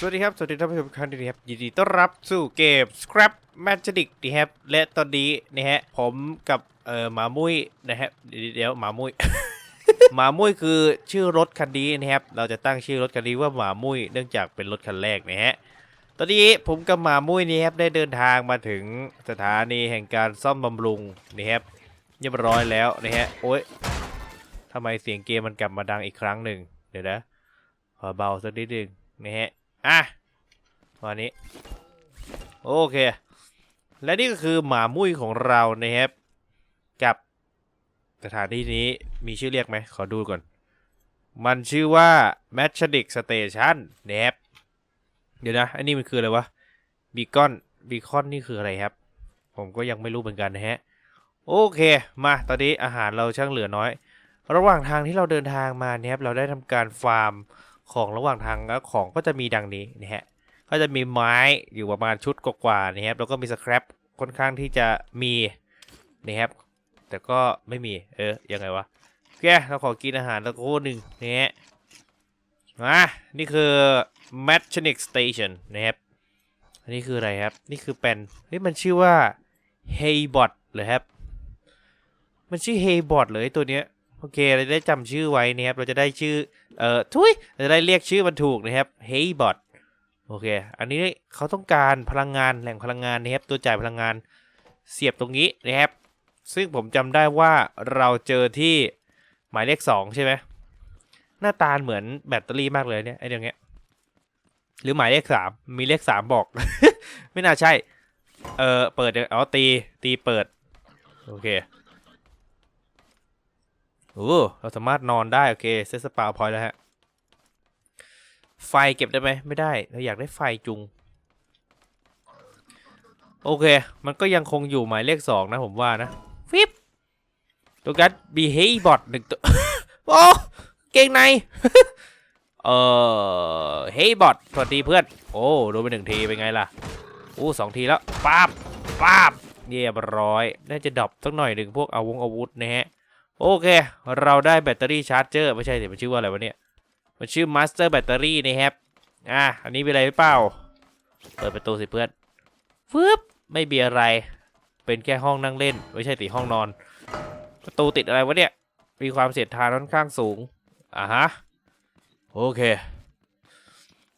สวัสดีครับ สวัสดีท่านผู้ชมทุกท่านด้วยนะครับยินดีต้อนรับสู่เกม Scrap Magic นะครับและตอนนี้นะฮะผมกับเอ่อหมามุ้ยนะฮะเดี๋ยวหมามุ้ยหมามุ้ยคือชื่อรถคันนี้นะครับเราจะตั้งชื่อรถคันนี้ว่าหมามุ้ยเนื่องจากเป็นรถคันแรกนะฮะตอนนี้ผมกับหมามุ้ยนี่ครับได้เดินทางมาถึงสถานีแห่งการซ่อมบำรุงนะครับเรียบร้อยแล้วนะฮะโอ๊ยทำไมเสียงเกมมันกลับมาดังอีกครั้งหนึ่งเดี๋ยวนะขอเบาสักนิดหนึงนะฮะ อะวันนี้ โอเค และนี่ก็คือหมามุ้ยของเรานะครับ กับสถานที่นี้มีชื่อเรียกไหม ขอดูก่อน มันชื่อว่า Magic Station นะครับ เดี๋ยวนะ อันนี้มันคืออะไรวะบีคอนบีคอนนี่คืออะไรครับ ผมก็ยังไม่รู้เหมือนกันนะฮะ โอเค มาตอนนี้อาหารเราช่างเหลือน้อย ระหว่างทางที่เราเดินทางมาเนี่ยครับ เราได้ทำการฟาร์ม ของระหว่างทางแล้วของก็จะมีดังนี้นะฮะก็จะมีไม้อยู่ประมาณชุดกว่าๆนะครับแล้วก็มีสครับค่อนข้างที่จะมีนะครับแต่ก็ไม่มีเออยังไงวะโอเราขอกินอาหารตะโก้หนึ่งนะฮะมานี่คือ m a t c h n i c Station นะครับอันนี้คืออะไรครับ นี่คือเป็นเฮ้ยมันชื่อว่า Heybot เหรอครับ มันชื่อ Heybot เลยตัวเนี้ย โอเคเราจะได้จำชื่อไว้นะครับเราจะได้ชื่อเอ่อทุยเราจะได้เรียกชื่อมันถูกนะครับ Heybot โอเค อันนี้เขาต้องการพลังงานแหล่งพลังงานนะครับตัวจ่ายพลังงานเสียบตรงนี้นะครับ ซึ่งผมจำได้ว่าเราเจอที่หมายเลขสองใช่ไหมหน้าตาเหมือนแบตเตอรี่มากเลยเนี่ยไอ้เรื่องเนี้ยหรือหมายเลขสามมีเลขสามบอก ไม่น่าใช่ เออเปิดเอ๋อ ตี ตีเปิด โอเค โอ้เราสามารถนอนได้ โอเค เซตสปาพอยแล้วฮะ ไฟเก็บได้ไหมไม่ได้ เราอยากได้ไฟจุง โอเค มันก็ยังคงอยู่หมายเลขสองนะผมว่านะ ฟิปตัวกัดบีเฮบอทหนึ่งตัว โอ้เก่งใน เออเฮ้บอทสวัสดีเพื่อน โอ้โดนไปหนึ่งทีเป็นไงล่ะอู้สองทีแล้วป้าบป้าบเรียบร้อย น่าจะดรอปสักหน่อยหนึ่งพวกอาวงอาวุธนะฮะ โอเค เราได้แบตเตอรี่ชาร์จเจอร์ไม่ใช่สิมันชื่อว่าอะไรวะเนี่ย มันชื่อมาสเตอร์แบตเตอรี่นะครับ อะ อันนี้เป็นอะไรหรือเปล่า เปิดประตูสิเพื่อนฟึบไม่มีอะไร เป็นแค่ห้องนั่งเล่น ไม่ใช่ติห้องนอน ประตูติดอะไรวะเนี่ย มีความเสียดทานค่อนข้างสูง อะฮะ โอเค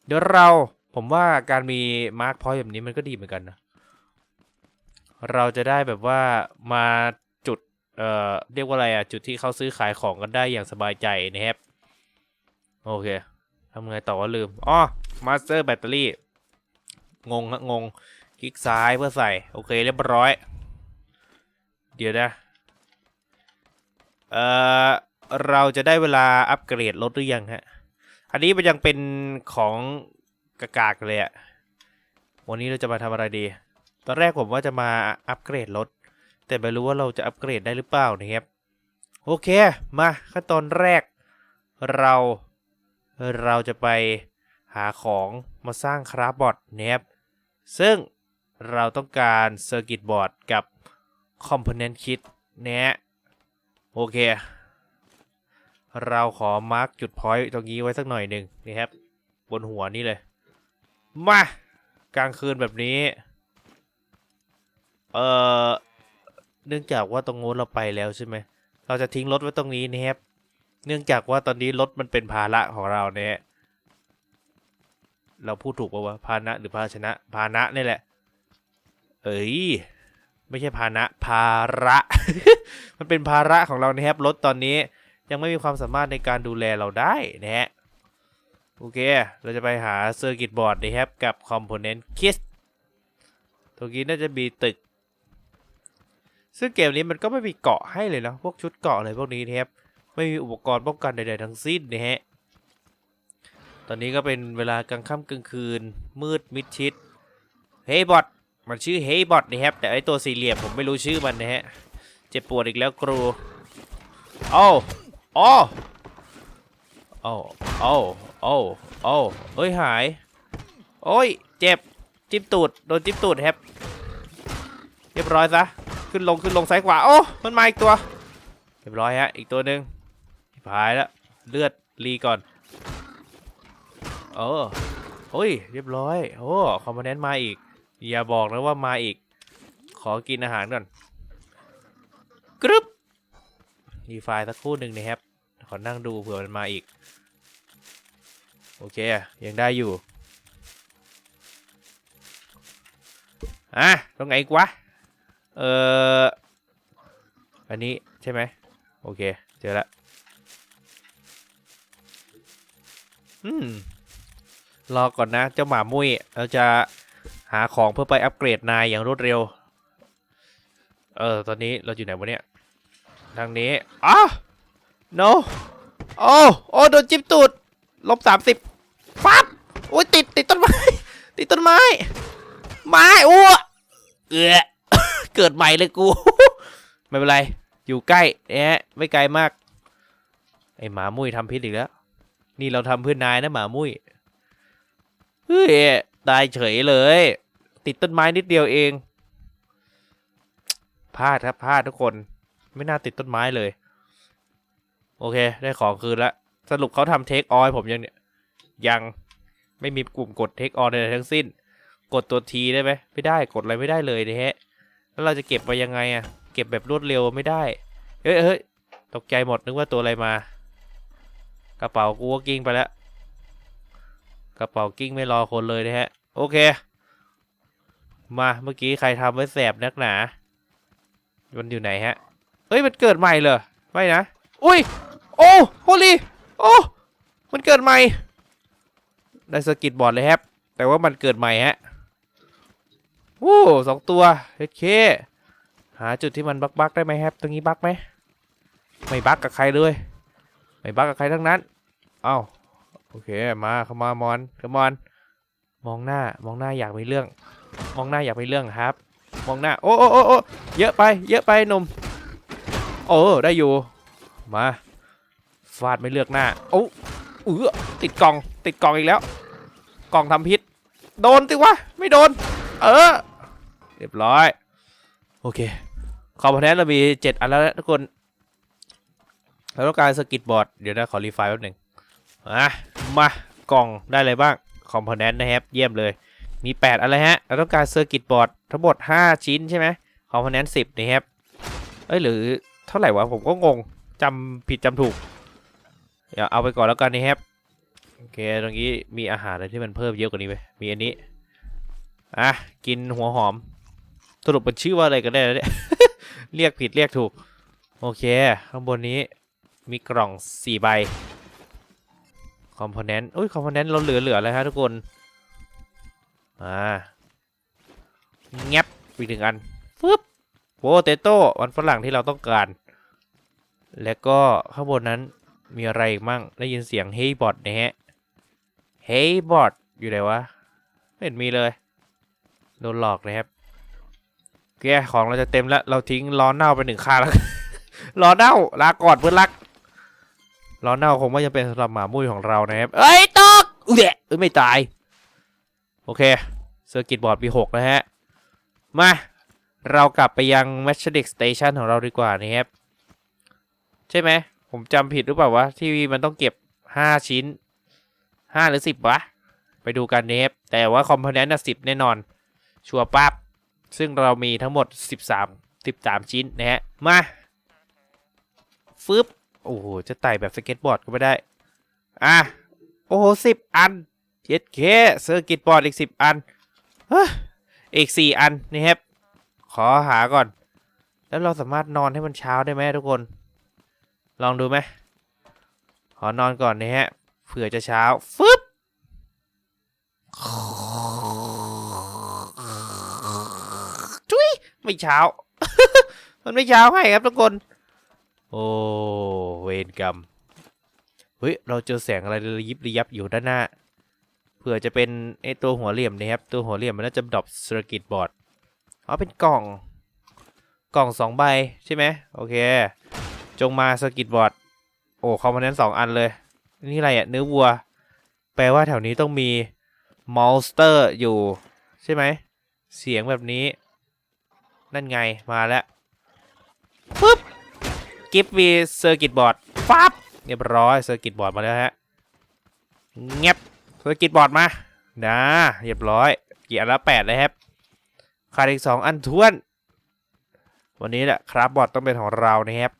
เดี๋ยวเรา ผมว่าการมีมาร์คพอยต์แบบนี้มันก็ดีเหมือนกันนะ เราจะได้แบบว่ามา เอ่อเรียกว่าอะไรอะจุดที่เขาซื้อขายของกันได้อย่างสบายใจนะครับ โอเคทำไงต่อว่าลืมอ๋อมาสเตอร์แบตเตอรี่งงฮะงงคลิกซ้ายเพื่อใส่ โอเคเรียบร้อย เดี๋ยวนะ เอ่อ เราจะได้เวลาอัปเกรดรถหรือยังฮะ อันนี้มันยังเป็นของกากากเลยอะวันนี้เราจะมาทำอะไรดี ตอนแรกผมว่าจะมาอัปเกรดรถ แต่ไม่รู้ว่าเราจะอัปเกรดได้หรือเปล่านะครับ โอเค มาขั้นตอนแรก เราเราจะไปหาของมาสร้างคราฟบอร์ดนะครับ ซึ่งเราต้องการเซอร์กิตบอร์ดกับคอมโพเนนต์คิดนะโอเค เราขอมาร์กจุดพอยต์ตรงนี้ไว้สักหน่อยหนึ่งนะครับ บนหัวนี่เลย มากลางคืนแบบนี้ เอ่อ เนื่องจากว่าตรงโน้นเราไปแล้วใช่ไหม เราจะทิ้งรถไว้ตรงนี้นะครับ เนื่องจากว่าตอนนี้รถมันเป็นภาระของเราเนี่ยเราพูดถูกป่าวะภาณะหรือภาชนะภาณะนี่แหละ เอ้ยไม่ใช่ภาณะภาระ มันเป็นภาระของเรานะครับรถตอนนี้ยังไม่มีความสามารถในการดูแลเราได้นะฮะโอเค เราจะไปหาเซอร์กิตบอร์ดนะครับ กับคอมโพเนนต์คิสตรงนี้น่าจะมีตึก ซึ่งเกมนี้มันก็ไม่มีเกาะให้เลยนะพวกชุดเกาะอะไรพวกนี้นะครับไม่มีอุปกรณ์ป้องกันใดๆทั้งสิ้นนะฮะตอนนี้ก็เป็นเวลากลางค่ำกลางคืน มืดมิดชิดเฮ้ยบอทมันชื่อเฮ้ยบอทนะครับแต่ไอตัวสี่เหลี่ยมผมไม่รู้ชื่อมันนะฮะเจ็บปวดอีกแล้วครูโอ้โอ้โอ้โอ้โอ้โอ้เฮ้ยหายโอ้ยเจ็บจิ้มตูดโดนจิ้มตูดครับเรียบร้อยซะ ขึ้นลงขึ้นลงซ้ายขวาโอ้มันมาอีกตัวเรียบร้อยฮะอีกตัวหนึ่งหายแล้วเลือดรีก่อนเออโอ้ยเรียบร้อยโอ้คอมโพเนนต์มาอีก อย่าบอกนะว่ามาอีก ขอกินอาหารก่อนกรึบดีไฟสักครู่หนึ่งนะครับขอนั่งดูเผื่อมันมาอีก โอเค ยังได้อยู่อะตรงไหนอีกวะ เอออันนี้ใช่ไหมโอเค เจอละอืมรอก่อนนะ เจ้าหมามุ้ยเราจะหาของเพื่อไปอัปเกรดนายอย่างรวดเร็ว เออ ตอนนี้เราอยู่ไหนวะเนี่ย ทางนี้อ้า no โอ้โอ้โดนจิ้มตูดลบสามสิบฟับโอ้ยติดติดต้นไม้ ติดต้นไม้ ไม้อ้วเออ เกิดใหม่เลยกู ไม่เป็นไร อยู่ใกล้เอ๊ะไม่ไกลมาก ไอหมามุ้ยทำพิษอีกแล้ว นี่เราทำเพื่อนนายนะหมามุ้ย เฮ้ยตายเฉยเลย ติดต้นไม้นิดเดียวเอง พลาดครับพลาดทุกคน ไม่น่าติดต้นไม้เลย โอเค ได้ของคืนละ สรุปเขาทำเทคออยผมยังเนี่ย ยังไม่มีกลุ่มกดเทคออยใดทั้งสิ้น กดตัวทีได้ไหมไม่ได้กดอะไรไม่ได้เลยนะฮะ แล้วเราจะเก็บไปยังไงอะเก็บแบบรวดเร็วไม่ได้เฮ้ยเฮ้ยตกใจหมดนึกว่าตัวอะไรมา กระเป๋ากูก็กิ้งไปแล้ว กระเป๋ากิ้งไม่รอคนเลยนะฮะ โอเค มาเมื่อกี้ใครทำไว้แสบนักหนามันอยู่ไหนฮะเฮ้ยมันเกิดใหม่เหรอไม่นะอุ้ยโอ้โฮลีโอ้มันเกิดใหม่ได้สกิตบอร์ดเลยครับ แต่ว่ามันเกิดใหม่ฮะ โอ้สองตัวโอเคหาจุดที่มันบักบักได้ไหมครับ ตรงนี้บักไหมไม่บักกับใครเลย ไม่บักกับใครทั้งนั้น เอ้าโอเคมาเข้ามามอนเข้ามอนมองหน้ามองหน้าอยากมีเรื่อง มองหน้าอยากมีเรื่องครับ มองหน้าโอ้โอ้โอ้โอ้เยอะไป เยอะไปหนุ่มโอ้ได้อยู่มาฟาดไม่เลือกหน้าโอ้เออติดกล่องติดกล่องอีกแล้ว กล่องทำพิษ โดนติวะไม่โดน เออ เรียบร้อย โอเค คอมโพเนนต์เรามีเจ็ดอันแล้วนะทุกคน เราต้องการสกิตบอร์ด เดี๋ยวนะขอรีไฟล์แป๊บหนึ่งอะมากล่องได้อะไรบ้าง คอมโพเนนต์นะครับ เยี่ยมเลย มี 8อะไรฮะ เราต้องการเซอร์กิตบอร์ดทั้งหมด 5 ชิ้นใช่ไหมคอมโพเนนต์10นะครับ เอ้ยหรือเท่าไหร่วะ ผมก็งงจำผิดจำถูก เดี๋ยวเอาไปก่อนแล้วกันนะครับ โอเค ตรงนี้มีอาหารอะไรที่มันเพิ่มเยอะกว่านี้ไหมมีอันนี้ อะ กินหัวหอม สรุปมันชื่อว่าอะไรกันแน่เนี่ย เรียกผิดเรียกถูก โอเค ข้างบนนี้มีกล่อง 4 ใบ คอมโพเนนต์ อุ้ย คอมโพเนนต์เราเหลือๆเลยฮะทุกคน อ่าแงบอีกหนึ่งอันฟึบโปเตโต้วันฝรั่งที่เราต้องการ แล้วก็ข้างบนนั้นมีอะไรอีกมั่ง ได้ยินเสียง Hey Bot นะฮะ Hey Bot อยู่ไหนวะ ไม่เห็นมีเลย โดนหลอกนะครับ แกของเราจะเต็มแล้ว เราทิ้งล้อเน่าไปหนึ่งค่าแล้วล้อเน่าลาก่อนเพื่อนรักล้อเน่าคงไม่จะเป็นสำหรับหมามุ้ยของเรานะครับเอ้ยตกอุ้ยเอ้ยไม่ตาย โอเคเซอร์กิตบอร์ดปี6นะฮะ มา เรากลับไปยัง m a t c h d i c Station ของเราดีกว่านะครับ ใช่ไหม ผมจำผิดหรือเปล่าวะ ที่มันต้องเก็บ 5 ชิ้น 5 หรือ 10 วะ ไปดูกันนะครับแต่ว่าคอมโพเนนต์น่ะ10แน่นอน ชัวร์ปั๊บ ซึ่งเรามีทั้งหมด 13 13 ชิ้นนะฮะ มาฟึบโอ้โห จะไต่แบบสเก็ตบอร์ดก็ไม่ได้ อะ โอ้โหสิบอันเจ็ดเคเซอร์กิตบอร์ดอีกสิบอันเฮ้อีกสี่อันนี่ครับ ขอหาก่อน แล้วเราสามารถนอนให้มันเช้าได้ไหมทุกคน ลองดูไหมขอนอนก่อนนะฮะ เผื่อจะเช้าฟึบ จุ้ย ไม่เช้า มันไม่เช้าให้ครับทุกคน โอ้เวรกรรม เฮ้ย เราเจอแสงอะไรระยิบระยับอยู่ด้านหน้า เผื่อจะเป็นไอตัวหัวเหลี่ยมนะครับ ตัวหัวเหลี่ยมมันน่าจะดรอปสกิตบอร์ด อ๋อ เป็นกล่อง กล่องสองใบใช่ไหมโอเค จงมาสกิตบอร์ด โอ้คอมโพเนนต์สองอันเลย นี่อะไรอะเนื้อวัว แปลว่าแถวนี้ต้องมีมอลสเตอร์อยู่ใช่ไหม เสียงแบบนี้ นั่นไงมาแล้วปึ๊บกิฟต์วีเซอร์กิตบอร์ดฟับเรียบร้อยเซอร์กิตบอร์ดมาแล้วฮะเงียบเซอร์กิตบอร์ดมานะเรียบร้อยกี่อันละแปดเลยครับขาดอีกสองอันท้วน วันนี้แหละครับบอทต้องเป็นของเรานะครับ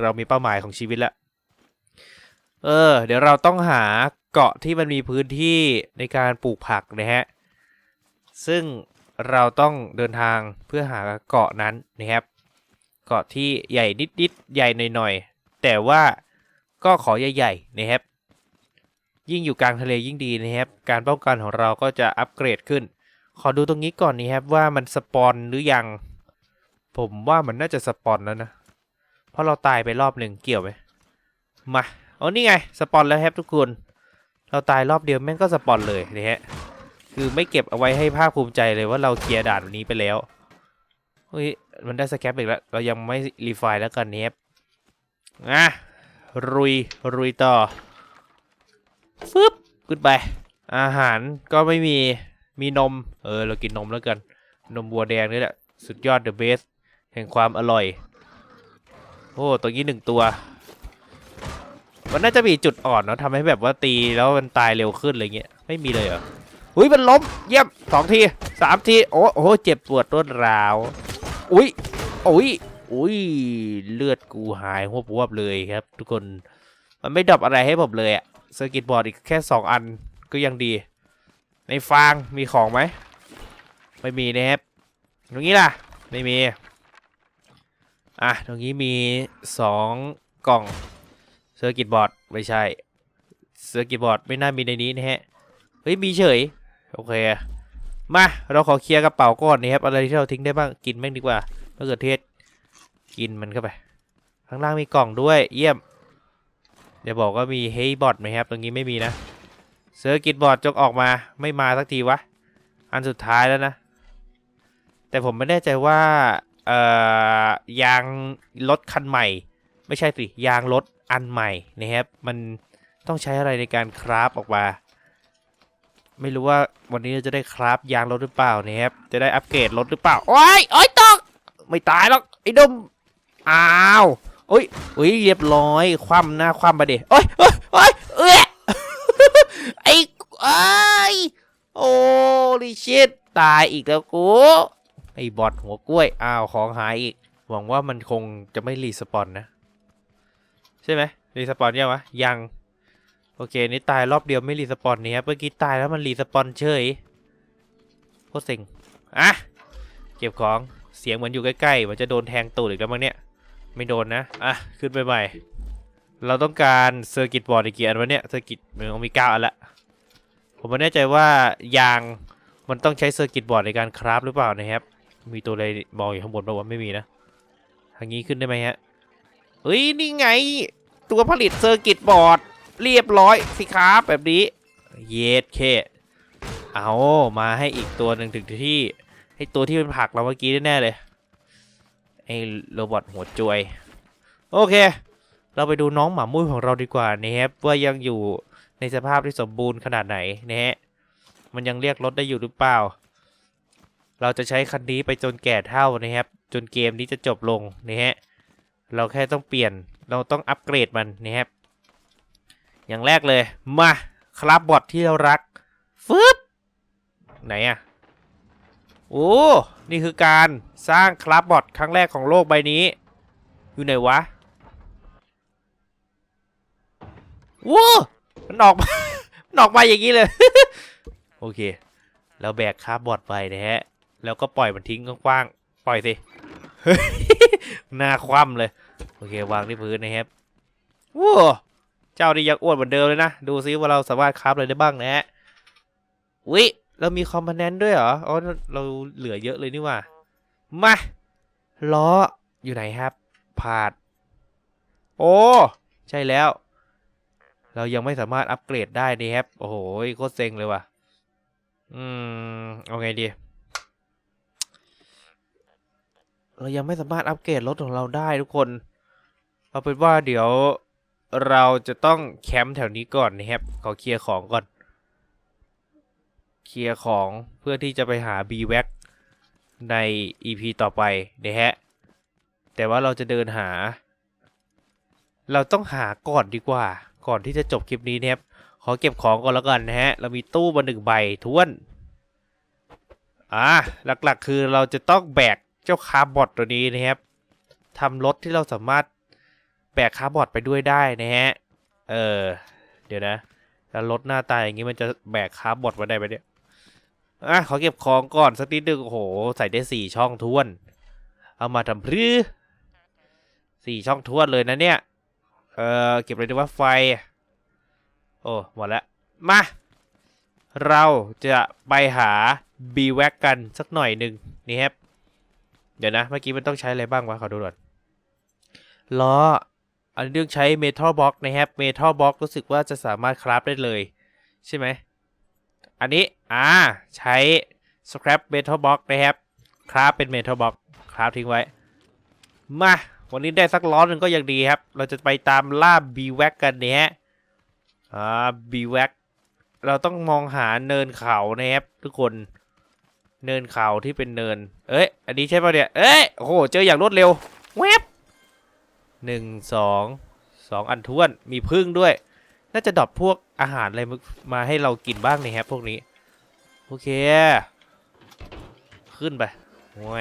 เรามีเป้าหมายของชีวิตแล้วเออ เดี๋ยวเราต้องหาเกาะที่มันมีพื้นที่ในการปลูกผักนะฮะ ซึ่ง เราต้องเดินทางเพื่อหาเกาะนั้นนะครับ เกาะที่ใหญ่นิดๆใหญ่หน่อยๆแต่ว่าก็ขอใหญ่ๆนะครับ ยิ่งอยู่กลางทะเลยิ่งดีนะครับ การป้องกันของเราก็จะอัปเกรดขึ้น ขอดูตรงนี้ก่อนนะครับว่ามันสปอนหรือยัง ผมว่ามันน่าจะสปอนแล้วนะ เพราะเราตายไปรอบหนึ่งเกี่ยวไหมมาอ๋อนี่ไงสปอนแล้วครับทุกคน เราตายรอบเดียวแม่งก็สปอนเลยนะฮะ คือไม่เก็บเอาไว้ให้ภาคภูมิใจเลยว่าเราเคลียร์ด่านนี้ไปแล้ว เฮ้ย มันได้สแคปอีกแล้ว เรายังไม่รีไฟล์แล้วกันเนฟอะรุย รุยต่อฟึบขึ้นไป อาหารก็ไม่มี มีนม เออ เรากินนมแล้วกัน นมบัวแดงนี่แหละ สุดยอด the best แห่งความอร่อย โอ้ ตัวนี้หนึ่งตัว มันน่าจะมีจุดอ่อนเนาะทำให้แบบว่าตีแล้วมันตายเร็วขึ้นอะไรเงี้ย ไม่มีเลยเหรอ อุ้ยมันล้มเยี่ยมสองทีสามทีโอ้โหเจ็บปวดรวดร้าวอุ้ยอุ้ยอุ้ยเลือดกูหายหัวบวบเลยครับ ทุกคนมันไม่ดรอปอะไรให้ผมเลยอะเซอร์กิตบอร์ดอีกแค่สองอันก็ยังดี ในฟางมีของไหมไม่มีนะครับตรงนี้ล่ะไม่มีอะตรงนี้มีสองกล่องเซอร์กิตบอร์ดไม่ใช่เซอร์กิตบอร์ดไม่น่ามีในนี้นะฮะ เฮ้ย มีเฉย โอเค มาเราขอเคลียร์กระเป๋าก่อนนะครับอะไรที่เราทิ้งได้บ้างกินแม่งดีกว่ามะเขือเทศกินมันเข้าไป ข้างล่างมีกล่องด้วย เยี่ยมเดี๋ยวบอกว่ามีเฮย์บอทไหมครับ ตรงนี้ไม่มีนะเซอร์กิตบอร์ดจงออกมาไม่มาสักทีวะ อันสุดท้ายแล้วนะ แต่ผมไม่แน่ใจว่าเอ่อยางรถคันใหม่ ไม่ใช่สิยางรถอันใหม่นะครับมันต้องใช้อะไรในการคราฟออกมา ไม่รู้ว่าวันนี้จะได้คราฟยางรถหรือเปล่านะครับ จะได้อัปเกรดรถหรือเปล่า โอ้ยโอ้ยตก ไม่ตายหรอกไอ้ดม อ้าวโอ้ยโอ้ยเรียบร้อย คว่ำหน้าคว่ำไปดิโอ้ยโอ้ยโอ้ยเอ้ยไอ้ไอ้ยโอ้ลิชิตตายอีกแล้วกู ไอ้บอทหัวกล้วย อ้าวของหายอีก หวังว่ามันคงจะไม่รีสปอนนะ ใช่ไหมรีสปอนยังวะยัง โอเค นี่ตายรอบเดียวไม่รีสปอนนี่ครับเมื่อกี้ตายแล้วมันรีสปอนเฉยโคตรเซ็งอะเก็บของเสียงเหมือนอยู่ใกล้ๆมันจะโดนแทงตูดอีกแล้วมั้งเนี่ย ไม่โดนนะ อะ ขึ้นไปใหม่ เราต้องการเซอร์กิตบอร์ดอีกกี่อันวะเนี่ยเซอร์กิตมันมีเก้าอันละผมไม่แน่ใจว่ายางมันต้องใช้เซอร์กิตบอร์ดในการคราฟหรือเปล่านะครับ มีตัวอะไรมองอยู่ข้างบนป่าวะไม่มีนะ ทางนี้ขึ้นได้ไหมฮะเฮ้ย นี่ไง ตัวผลิตเซอร์กิตบอร์ด เรียบร้อยสิครับแบบนี้ เยสเค เอามาให้อีกตัวหนึ่งถึงที่ ให้ตัวที่เป็นผักเราเมื่อกี้แน่เลย ไอ้โรบอทหัวจวย โอเค เราไปดูน้องหมามุ้ยของเราดีกว่านะครับว่ายังอยู่ในสภาพที่สมบูรณ์ขนาดไหนนะฮะ มันยังเรียกรถได้อยู่หรือเปล่า เราจะใช้คันนี้ไปจนแก่เท่านะครับ จนเกมนี้จะจบลงนะฮะ เราแค่ต้องเปลี่ยน เราต้องอัปเกรดมันนะครับ อย่างแรกเลย มาคราฟบอทที่เรารักฟึบไหนอะโอ้ นี่คือการสร้างคราฟบอทครั้งแรกของโลกใบนี้ อยู่ไหนวะว้ามันออกมามันออกมาอย่างนี้เลย โอเคเราแบกคราฟบอทไปนะฮะ แล้วก็ปล่อยมันทิ้งกว้างๆ ปล่อยสิเฮ้ยหน้าคว่ำเลย โอเค วางที่พื้นนะครับว้า เจ้านี่ยังอ้วนเหมือนเดิมเลยนะ ดูซิว่าเราสามารถคราฟอะไรได้บ้างนะฮะวิเรามีคอมโพเนนต์ด้วยเหรอ อ๋อ เราเหลือเยอะเลยนี่หว่า มาล้ออยู่ไหนครับผาด โอ้ ใช่แล้ว เรายังไม่สามารถอัปเกรดได้นี่ครับ โอ้โหโคตรเซ็งเลยว่ะ อืม เอาไงดี เรายังไม่สามารถอัปเกรดรถของเราได้ทุกคน เอาเป็นว่าเดี๋ยว เราจะต้องแคมป์แถวนี้ก่อนนะครับ ขอเคลียร์ของก่อน เคลียร์ของเพื่อที่จะไปหา b w a c ใน EP ต่อไปนะฮะ แต่ว่าเราจะเดินหา เราต้องหาก่อนดีกว่า ก่อนที่จะจบคลิปนี้นะครับ ขอเก็บของก่อนแล้วกันนะฮะ เรามีตู้มาหนึ่งใบท้วน อ่า หลักๆ คือเราจะต้องแบกเจ้าคาร์บอทตัวนี้นะครับทำรถที่เราสามารถ แบกคาร์บอทไปด้วยได้นะฮะ เออ เดี๋ยวนะแล้วรถหน้าตาอย่างงี้มันจะแบกคาร์บอทมาได้ไหมเนี่ย อะขอเก็บของก่อนสักนิดนึงโอ้โห ใส่ได้สี่ช่องท้วน เอามาทำพรือสี่ช่องท้วนเลยนะเนี่ย เออเก็บเลยดีว่าไฟ โอ้หมดแล้ว มา เราจะไปหา b w a c กันสักหน่อยหนึ่งนี่ครับ เดี๋ยวนะ เมื่อกี้มันต้องใช้อะไรบ้างวะ ขอดูก่อนล้อ อันนี้ต้องใช้ Metal Box นะครับ Metal Box รู้สึกว่าจะสามารถคราฟได้เลย ใช่ไหม อันนี้ อ่า ใช้ Scrap Metal Box นะครับ คราฟเป็น Metal Box คราฟทิ้งไว้ มา วันนี้ได้สักล้อหนึ่งก็ยังดีครับ เราจะไปตามล่า b w a c กันเนี่ยฮะอ่า b w a c เราต้องมองหาเนินเขานะครับทุกคน เนินเขาที่เป็นเนิน เอ้ย อันนี้ใช่ป่ะเนี่ย เอ้ย โอ้โห เจออย่างรวดเร็ว แวบ หนึ่งสองสองอันท้วนมีพึ่งด้วย น่าจะดรอปพวกอาหารอะไรมาให้เรากินบ้างนี่ครับพวกนี้ โอเค ขึ้นไปแว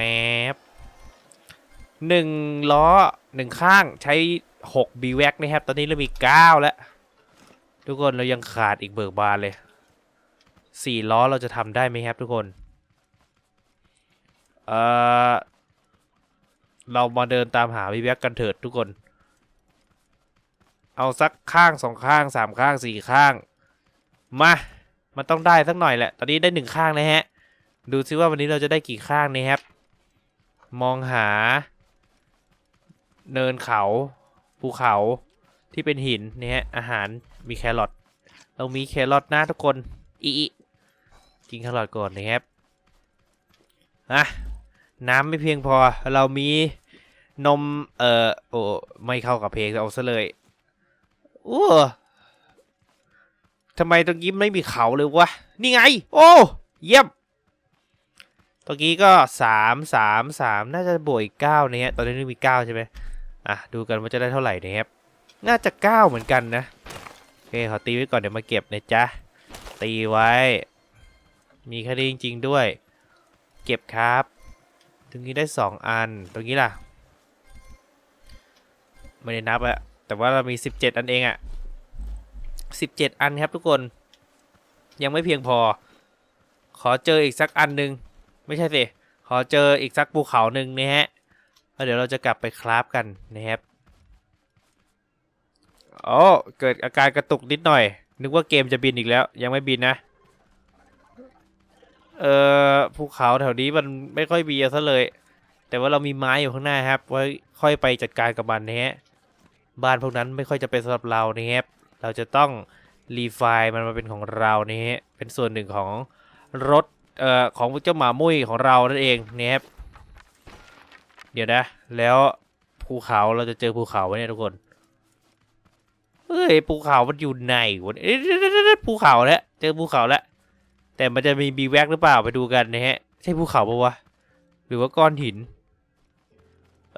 บหนึ่งล้อหนึ่งข้างใช้หกบีแว็กนะครับ ตอนนี้เรามีเก้าแล้ว ทุกคนเรายังขาดอีกเบิกบานเลยสี่ล้อเราจะทำได้ไหมครับทุกคน เอ่อ เรามาเดินตามหาวิแว็กกันเถิดทุกคน เอาสักข้างสองข้างสามข้างสี่ข้าง มา มันต้องได้สักหน่อยแหละ ตอนนี้ได้หนึ่งข้างนะฮะ ดูซิว่าวันนี้เราจะได้กี่ข้างนะครับ มองหา เนินเขา ภูเขาที่เป็นหินนี่ฮะ อาหารมีแครอท เรามีแครอทนะทุกคน อีอีกินแครอทก่อนนะครับอะ น้ำไม่เพียงพอ เรามีนม เอ่อ โอ้ ไม่เข้ากับเพลงเอาซะเลยโอ้ทำไมตรงนี้ไม่มีเขาเลยวะ นี่ไง โอ้ เยี่ยมตรงนี้ก็สามสามสามน่าจะบวกอีกเก้าเนี่ยตอนนี้มีเก้าใช่ไหมอะ ดูกันว่าจะได้เท่าไหร่นะครับ น่าจะเก้าเหมือนกันนะโอเค ขอตีไว้ก่อนเดี๋ยวมาเก็บนะจ๊ะ ตีไว้ มีแค่นี้จริง ๆ ด้วย เก็บครับ ตรงนี้ได้สองอัน ตรงนี้ล่ะ ไม่ได้นับอะแต่ว่าเรามีสิบเจ็ดอันเองอะสิบเจ็ดอันครับทุกคน ยังไม่เพียงพอ ขอเจออีกสักอันหนึ่งไม่ใช่สิ ขอเจออีกสักภูเขาหนึ่งนะฮะแล้วเดี๋ยวเราจะกลับไปคราฟกันนะครับโอ้เกิดอาการกระตุกนิดหน่อย นึกว่าเกมจะบินอีกแล้ว ยังไม่บินนะ เออภูเขาแถวนี้มันไม่ค่อยมีซะเลย แต่ว่าเรามีไม้อยู่ข้างหน้าครับ ไว้ค่อยไปจัดการกับมันนะฮะบ้านพวกนั้นไม่ค่อยจะเป็นสำหรับเรานะครับเราจะต้องรีไฟล์มันมาเป็นของเรานะฮะเป็นส่วนหนึ่งของรถเอ่อของเจ้าหมามุ้ยของเรานั่นเองนะครับเดี๋ยวนะ แล้วภูเขาเราจะเจอภูเขาไหมเนี่ยทุกคนเฮ้ยภูเขามันอยู่ไหนวะเอ๊ะภูเขาแล้วเจอภูเขาแล้ว แต่มันจะมีบีแว็กหรือเปล่าไปดูกันนะฮะ ใช่ภูเขาปะวะ หรือว่าก้อนหิน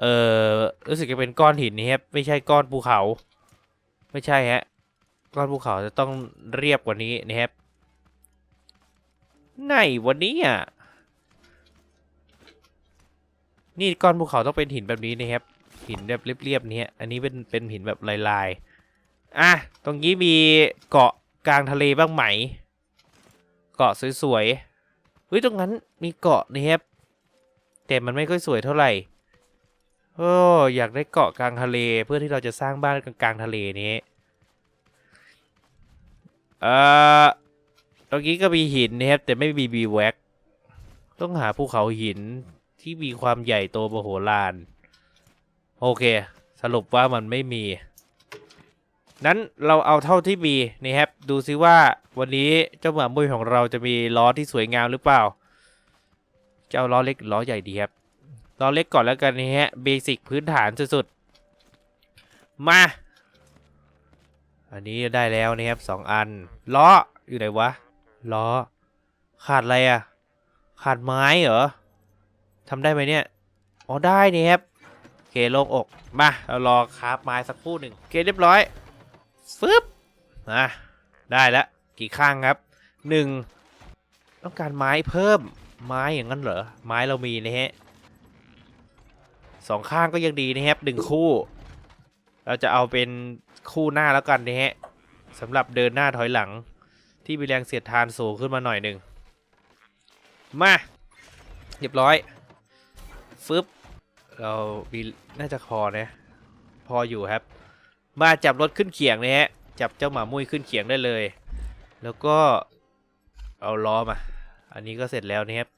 เออรู้สึกจะเป็นก้อนหินนี่ครับไม่ใช่ก้อนภูเขา ไม่ใช่ฮะ ก้อนภูเขาจะต้องเรียบกว่านี้นะครับไหนวันนี้อะนี่ก้อนภูเขาต้องเป็นหินแบบนี้นะครับ หินแบบเรียบๆนี้อันนี้เป็นเป็นหินแบบลายๆ อะ ตรงนี้มีเกาะกลางทะเลบ้างไหม เกาะสวยๆเฮ้ยตรงนั้นมีเกาะนะครับแต่มันไม่ค่อยสวยเท่าไหร่โอ้อยากได้เกาะกลางทะเลเพื่อที่เราจะสร้างบ้านกลางๆทะเลนี้เอ่อตรงนี้ก็มีหินนะครับแต่ไม่มีบีแว็กต้องหาภูเขาหินที่มีความใหญ่โตมโหฬารโอเค สรุปว่ามันไม่มี นั้นเราเอาเท่าที่มีนะครับ ดูซิว่าวันนี้เจ้าหมามุ้ยของเราจะมีล้อที่สวยงามหรือเปล่า จะเอาล้อเล็กล้อใหญ่ดีครับ ล้อเล็กก่อนแล้วกันนี่ฮะ เบสิกพื้นฐานสุดๆ มา อันนี้ได้แล้วนะครับสองอัน ล้ออยู่ไหนวะ ล้อ ขาดอะไรอะขาดไม้เหรอทำได้ไหมเนี่ย อ๋อได้นี่ครับเคโล่งอก มา เรารอคราฟไม้สักครู่หนึ่งเคเรียบร้อยฟึบมา ได้แล้วกี่ข้างครับหนึ่งต้องการไม้เพิ่มไม้อย่างนั้นเหรอไม้เรามีนะฮะสองข้างก็ยังดีนะครับหนึ่งคู่ เราจะเอาเป็นคู่หน้าแล้วกันนะฮะสำหรับเดินหน้าถอยหลัง ที่มีแรงเสียดทานสูงขึ้นมาหน่อยหนึ่งมาเรียบร้อยฟึบเรามีน่าจะพอนะพออยู่ครับ มาจับรถขึ้นเขียงนะฮะ จับเจ้าหมามุ้ยขึ้นเขียงได้เลย แล้วก็เอาล้อมา อันนี้ก็เสร็จแล้วนะครับ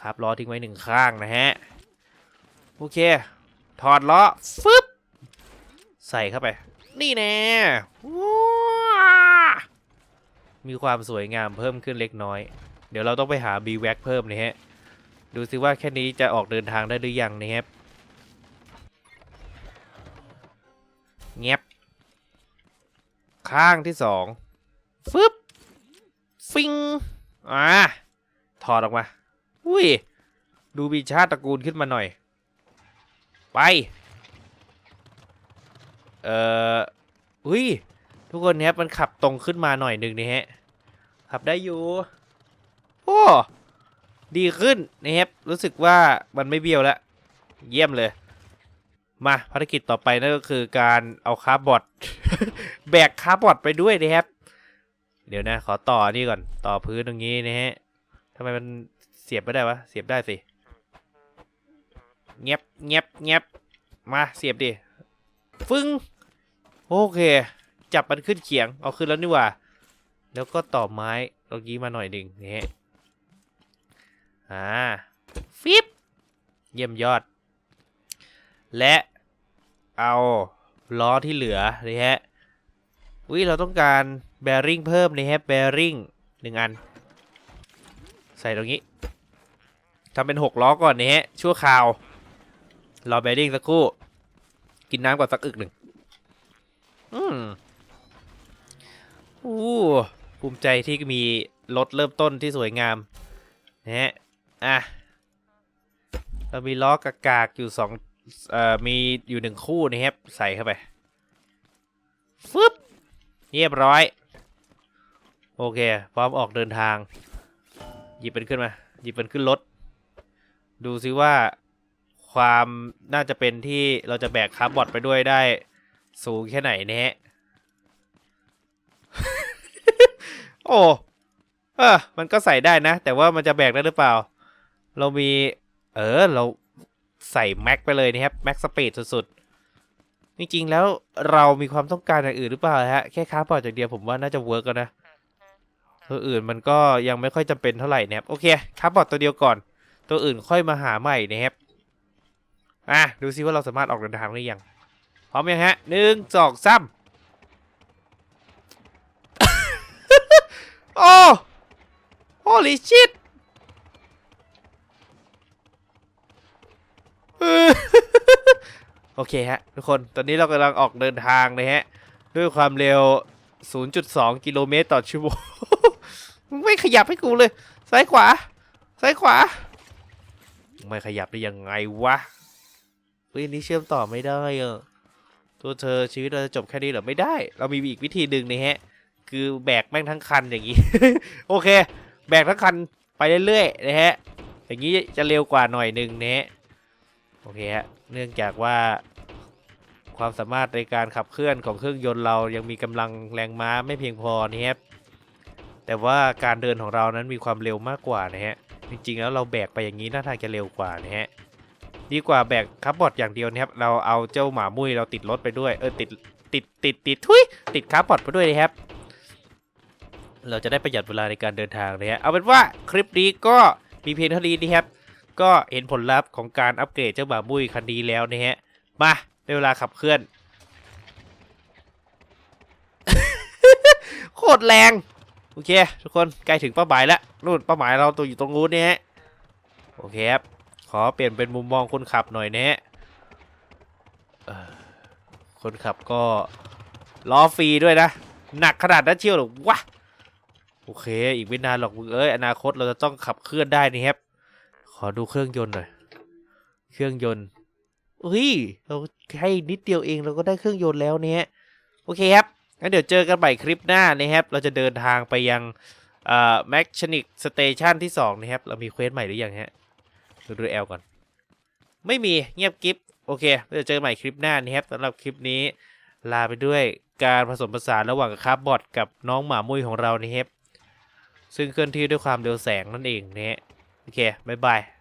ครับล้อทิ้งไว้หนึ่งข้างนะฮะ โอเค ถอดล้อฟึบใส่เข้าไป นี่แน่ว้ามีความสวยงามเพิ่มขึ้นเล็กน้อย เดี๋ยวเราต้องไปหา b w a c เพิ่มนะฮะ ดูสิว่าแค่นี้จะออกเดินทางได้หรือยังนะครับเงียบ ข้างที่สองฟึบฟิงอ่าถอดออกมา อุ้ย ดูมีชาติตระกูลขึ้นมาหน่อย ไป เอ่อ อุ้ย ทุกคนครับมันขับตรงขึ้นมาหน่อยหนึ่งนี่ฮะ ขับได้อยู่ โอ้ ดีขึ้นนะครับ รู้สึกว่ามันไม่เบี้ยวแล้ว เยี่ยมเลย มาภารกิจต่อไปนั่นก็คือการเอาคาร์บอดแบกคาร์บอดไปด้วยนะครับ เดี๋ยวนะ ขอต่อนี่ก่อนต่อพื้นตรงนี้นะฮะทำไมมันเสียบไม่ได้วะ เสียบได้สิเงียบเงียบเงียบมาเสียบดิฟึ้งโอเค จับมันขึ้นเขียงเอาขึ้นแล้วนี่ว่า แล้วก็ต่อไม้ตรงนี้มาหน่อยหนึ่งนี่ฮะอ่าฟิปเยี่ยมยอด และเอาล้อที่เหลือนะฮะวิเราต้องการแบริ่งเพิ่มนะฮะแบริ่งหนึ่งอัน ใส่ตรงนี้ทำเป็นหกล้อก่อนนะฮะชั่วคราว รอแบริ่งสักครู่ กินน้ำก่อนสักอึกหนึ่งอืมอู้ภูมิใจที่มีรถเริ่มต้นที่สวยงามนะฮะอะเรามีล้อกากากๆอยู่สอง เอ่อมีอยู่หนึ่งคู่นะครับใส่เข้าไปฟึบเรียบร้อย โอเค พร้อมออกเดินทาง หยิบเป็นขึ้นมา หยิบเป็นขึ้นรถ ดูซิว่าความน่าจะเป็นที่เราจะแบกคาร์บอดไปด้วยได้สูงแค่ไหนนะฮะ โอ้เออมันก็ใส่ได้นะ แต่ว่ามันจะแบกได้หรือเปล่า เรามี เออ เรา ใส่แม็กไปเลยนะครับแม็กสเปดสุดๆ จริงๆ แล้วเรามีความต้องการอย่างอื่นหรือเปล่าฮะ แค่ค้าร์บอดอย่างเดียวผมว่าน่าจะเวิร์กแล้วนะตัวอื่นมันก็ยังไม่ค่อยจำเป็นเท่าไหร่นะครับโอเคค้าร์บอดตัวเดียวก่อน ตัวอื่นค่อยมาหาใหม่นะครับอะดูซิว่าเราสามารถออกเดินทางได้ยังพร้อมยังฮะหนึ่งสองสามโอ้ holy shit เออ โอเคฮะทุกคน ตอนนี้เรากำลังออกเดินทางนะฮะ ด้วยความเร็ว 0.2 กิโลเมตรต่อชั่วโมง ไม่ขยับให้กูเลย ซ้ายขวา ซ้ายขวา ไม่ขยับได้ยังไงวะเฮ้ยนี้เชื่อมต่อไม่ได้อะตัวเธอชีวิตเราจะจบแค่นี้เหรอ ไม่ได้ เรามีอีกวิธีหนึ่งนะฮะ คือแบกแม่งทั้งคันอย่างนี้ โอเค แบกทั้งคันไปเรื่อยๆนะฮะ อย่างนี้จะเร็วกว่าหน่อยหนึ่งนะฮะ โอเคฮะเนื่องจากว่าความสามารถในการขับเคลื่อนของเครื่องยนต์เรายังมีกำลังแรงม้าไม่เพียงพอนี่ครับแต่ว่าการเดินของเรานั้นมีความเร็วมากกว่านะฮะจริงๆแล้วเราแบกไปอย่างนี้น่าทางจะเร็วกว่านะฮะดีกว่าแบกคับบอร์ดอย่างเดียวนะครับเราเอาเจ้าหมามุ้ยเราติดรถไปด้วยเออติดติดติดติดทุยติดคับบอร์ดไปด้วยนะครับ เราจะได้ประหยัดเวลาในการเดินทางนะฮะเอาเป็นว่าคลิปนี้ก็มีเพียงเท่านี้นะครับ ก็เห็นผลลัพธ์ของการอัปเกรดเจ้าหมามุ้ยคันนี้แล้วนะฮะ มาได้เวลาขับเคลื่อน โคตรแรง โอเค ทุกคนใกล้ถึงเป้าหมายแล้วนู่นเป้าหมายเราตัวอยู่ตรงนู้นเนี่ยโอเคครับ ขอเปลี่ยนเป็นมุมมองคนขับหน่อยนะฮะคนขับก็ล้อฟรีด้วยนะ หนักขนาดนั้นเชียวหรอวะโอเค อีกไม่นานหรอกมึงเอ้ยอนาคตเราจะต้องขับเคลื่อนได้นี่ครับ ขอดูเครื่องยนต์หน่อย เครื่องยนต์เฮ้ย เราแค่นิดเดียวเองเราก็ได้เครื่องยนต์แล้วเนี่ยโอเคครับ งั้นเดี๋ยวเจอกันใหม่คลิปหน้านะครับ เราจะเดินทางไปยังเอ่อแมชชนิกสเตชันที่ 2 นะครับ เรามีเควสใหม่หรือยังฮะดูดูแอลก่อน ไม่มีเงียบกิฟโอเคเราจะเจอกันใหม่คลิปหน้านะครับสำหรับคลิปนี้ ลาไปด้วยการผสมผสานระหว่างคาร์บอทกับน้องหมามุ้ยของเรานะครับซึ่งเคลื่อนที่ด้วยความเร็วแสงนั่นเองนะฮะ โอเคบ๊ายบาย